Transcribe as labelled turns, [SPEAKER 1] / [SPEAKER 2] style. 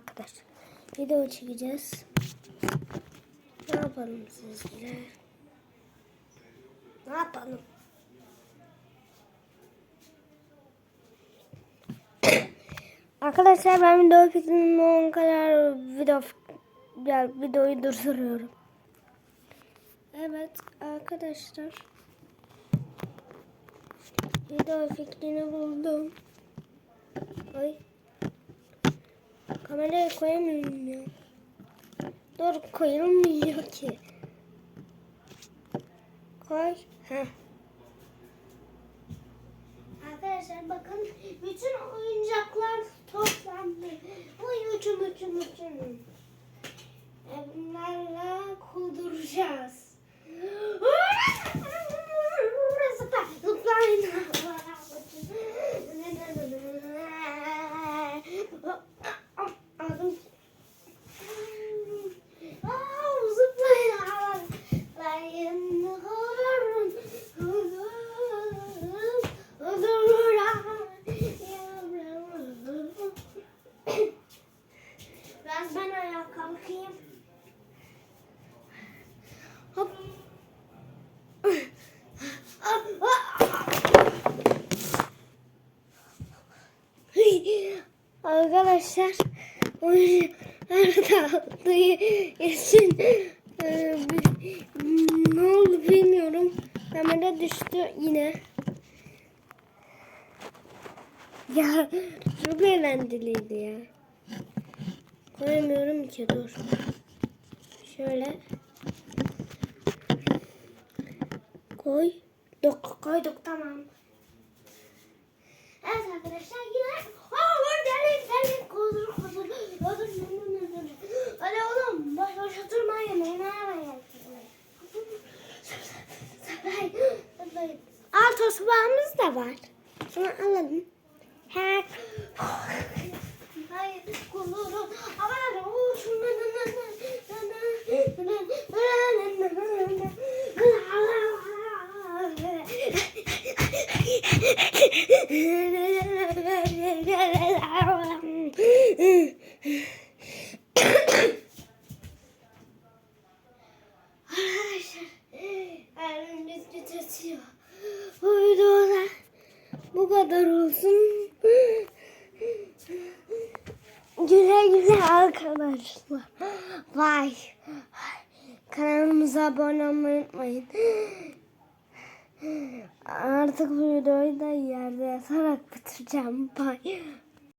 [SPEAKER 1] arkadaşlar. Video çekeceğiz. Ne yapalım sizle? Ne yapalım? Arkadaşlar ben video fikrinin on kadar video ya, videoyu durduruyorum. Evet arkadaşlar. Video fikrini buldum. Ay. Kameraya koyamıyorum ya. Dur koyulmuyor ki. Koy. Heh. Arkadaşlar bakın bütün oyuncaklar toplandı. Bu uçum uçum uçum. Arkadaşlar oyuncular aldığı için e, ne oldu bilmiyorum. Kamera düştü yine. Ya çok eğlenceliydi ya. Koyamıyorum ki dur. Şöyle. Koy. Dok koyduk tamam. Evet arkadaşlar tosbağımız da var. Şunu alalım. Her Hayır, kuzuru. Aman o Arkadaşlar, elim bitti titriyor. Kadar olsun. Güle güle arkadaşlar. Vay. Kanalımıza abone olmayı unutmayın. Artık videoyu da yerde yatarak bitireceğim. Bye.